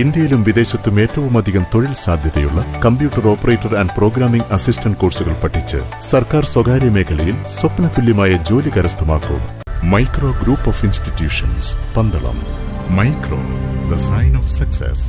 ഇന്ത്യയിലും വിദേശത്തും ഏറ്റവും അധികം തൊഴിൽ സാധ്യതയുള്ള computer operator and programming assistant കോഴ്സുകൾ പഠിച്ച് സർക്കാർ സ്വകാര്യ മേഖലയിൽ സ്വപ്നതുല്യമായ ജോലി കരസ്ഥമാക്കൂ. Micro group of institutions Pandalam. Micro the sign of success.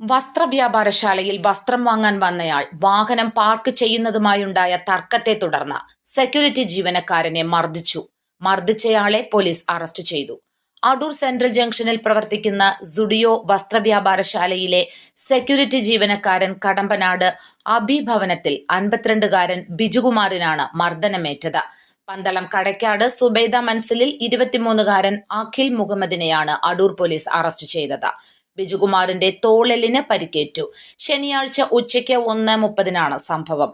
വസ്ത്രവ്യാപാരശാലയിൽ വസ്ത്രം വാങ്ങാൻ വന്നയാൾ വാഹനം പാർക്ക് ചെയ്യുന്നതുമായുണ്ടായ തർക്കത്തെ തുടർന്ന് സെക്യൂരിറ്റി ജീവനക്കാരനെ മർദ്ദിച്ചു. മർദ്ദിച്ചയാളെ പോലീസ് അറസ്റ്റ് ചെയ്തു. അടൂർ സെൻട്രൽ ജംഗ്ഷനിൽ പ്രവർത്തിക്കുന്ന സുഡിയോ വസ്ത്രവ്യാപാരശാലയിലെ സെക്യൂരിറ്റി ജീവനക്കാരൻ കടമ്പനാട് അഭിഭവനത്തിൽ അൻപത്തിരണ്ടുകാരൻ ബിജുകുമാറിനാണ് മർദ്ദനമേറ്റത്. പന്തളം കടയ്ക്കാട് സുബൈദ മൻസിലിൽ ഇരുപത്തിമൂന്നുകാരൻ അഖിൽ മുഹമ്മദിനെയാണ് അടൂർ പോലീസ് അറസ്റ്റ് ചെയ്തത്. ബിജുകുമാറിന്റെ തോളലിന് പരിക്കേറ്റു. ശനിയാഴ്ച ഉച്ചയ്ക്ക് ഒന്ന് മുപ്പതിനാണ് സംഭവം.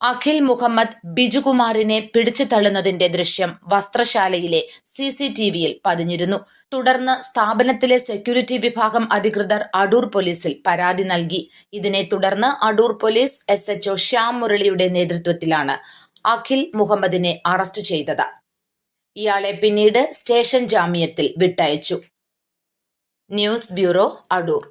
അഖിൽ മുഹമ്മദ് ബിജുകുമാറിനെ പിടിച്ചു തള്ളുന്നതിന്റെ ദൃശ്യം വസ്ത്രശാലയിലെ സി സി ടി വിയിൽ പതിഞ്ഞിരുന്നു. തുടർന്ന് സ്ഥാപനത്തിലെ സെക്യൂരിറ്റി വിഭാഗം അധികൃതർ അടൂർ പോലീസിൽ പരാതി നൽകി. ഇതിനെ തുടർന്ന് Adoor police S H O Shyam മുരളിയുടെ നേതൃത്വത്തിലാണ് അഖിൽ മുഹമ്മദിനെ അറസ്റ്റ് ചെയ്തത്. ഇയാളെ പിന്നീട് സ്റ്റേഷൻ ജാമ്യത്തിൽ വിട്ടയച്ചു. News bureau Adoor.